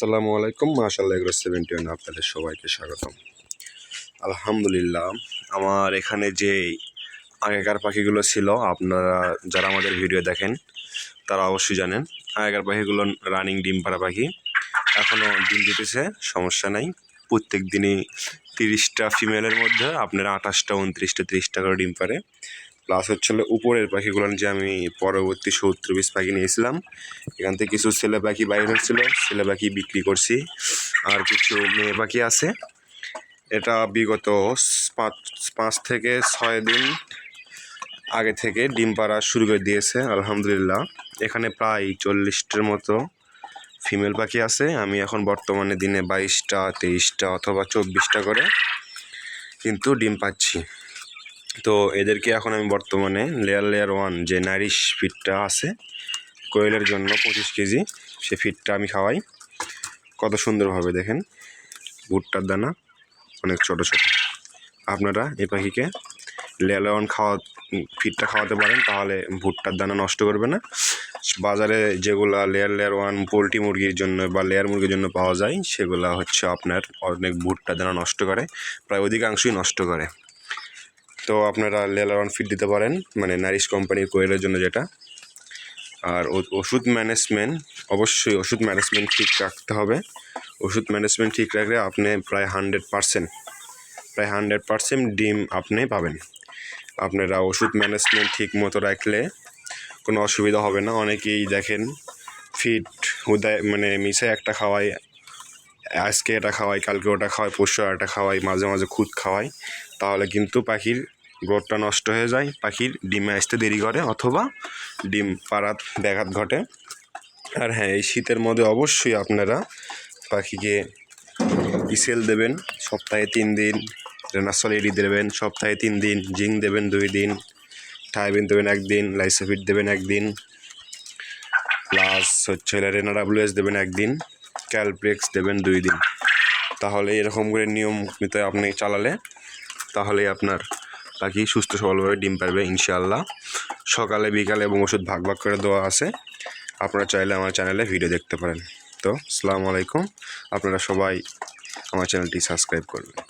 আসসালামু আলাইকুম। মাশাল্লাহ এগ্রো সেভেন্টি ওয়ান আপনাদের সবাইকে স্বাগতম। আলহামদুলিল্লাহ, আমার এখানে যে আগেকার পাখিগুলো ছিল, আপনারা যারা আমাদের ভিডিও দেখেন, তারা অবশ্যই জানেন, আগেকার পাখিগুলো রানিং ডিম পাড়া পাখি। এখনও ডিম দিতেছে, সমস্যা নাই। প্রত্যেক দিনই তিরিশটা ফিমেলের মধ্যে আপনার আঠাশটা, উনত্রিশটা, তিরিশটা করে ডিম পারে প্লাস হচ্ছে হলো উপরের পাখিগুলো যে আমি পরবর্তী সত্তর পিস পাখি নিয়েছিলাম। এখান থেকে কিছু ছেলে পাখি বাইরে হচ্ছিল ছেলে পাখি বিক্রি করছি। আর কিছু মেয়ে পাখি আছে। এটা বিগত পাঁচ পাঁচ থেকে ছয় দিন আগে থেকে ডিম পাড়া শুরু করে দিয়েছে, আলহামদুলিল্লাহ। এখানে প্রায় চল্লিশটার মতো ফিমেল পাখি আছে। আমি এখন বর্তমানে দিনে বাইশটা, তেইশটা অথবা চব্বিশটা করে কিন্তু ডিম পাচ্ছি। তো এদেরকে এখন আমি বর্তমানে লেয়ার লেয়ার ওয়ান যে নারিশ ফিডটা আছে, কোয়েলের জন্য পঁচিশ কেজি, সে ফিডটা আমি খাওয়াই। কত সুন্দরভাবে দেখেন, ভুট্টার দানা অনেক ছোট ছোট। আপনারা এই পাখিকে লেয়ার ওয়ান খাওয়া ফিডটা খাওয়াতে পারেন, তাহলে ভুট্টার দানা নষ্ট করবে না। বাজারে যেগুলা লেয়ার লেয়ার ওয়ান পোলট্রি মুরগির জন্য বা লেয়ার মুরগির জন্য পাওয়া যায়, সেগুলা হচ্ছে আপনার অনেক ভুট্টার দানা নষ্ট করে, প্রায় অধিকাংশই নষ্ট করে। তো আপনারা লেলারন ফিট দিতে পারেন মানে নারিশ কোম্পানির কোয়েলের জন্য যেটা। আর ওষুধ ম্যানেজমেন্ট অবশ্যই ওষুধ ম্যানেজমেন্ট ঠিক রাখতে হবে। ওষুধ ম্যানেজমেন্ট ঠিক রাখলে আপনি প্রায় হান্ড্রেড পারসেন্ট প্রায় হান্ড্রেড পারসেন্ট ডিম আপনি পাবেন। আপনারা ওষুধ ম্যানেজমেন্ট ঠিক মতো রাখলে কোনো অসুবিধা হবে না। অনেকেই দেখেন ফিট হুদায় মানে মিশে একটা খাওয়াই আজকে এটা খাওয়াই, কালকে ওটা খাওয়াই, পরশু একটা খাওয়াই, মাঝে মাঝে খুদ খাওয়াই, তাহলে কিন্তু পাখির গ্রোথটা নষ্ট হয়ে যায়, পাখির ডিমে আসতে দেরি করে অথবা ডিম পাড়াত ব্যাঘাত ঘটে। আর হ্যাঁ এই শীতের মধ্যে অবশ্যই আপনারা পাখিকে ইসেল দেবেন, সপ্তাহে তিন দিন, রেনাসল এডি দেবেন, সপ্তাহে তিন দিন, জিঙ্ক দেবেন দুই দিন, থাইবিন দেবেন একদিন লাইসোফিট দেবেন একদিন প্লাস হচ্ছে রেনাডাব্লিউএস দেবেন একদিন ক্যালপ্লেক্স দেবেন দুই দিন। তাহলে এরকম করে নিয়ম নিয়মিত আপনি চালালে তাহলে আপনার পাখি সুস্থ সবলভাবে ডিম পারবে ইনশাআল্লাহ। সকালে, বিকালে এবং ওষুধ ভাগ ভাগ করে দেওয়া আছে। আপনারা চাইলে আমার চ্যানেলে ভিডিও দেখতে পারেন। তো, আসসালামু আলাইকুম। আপনারা সবাই আমার চ্যানেলটি সাবস্ক্রাইব করবেন।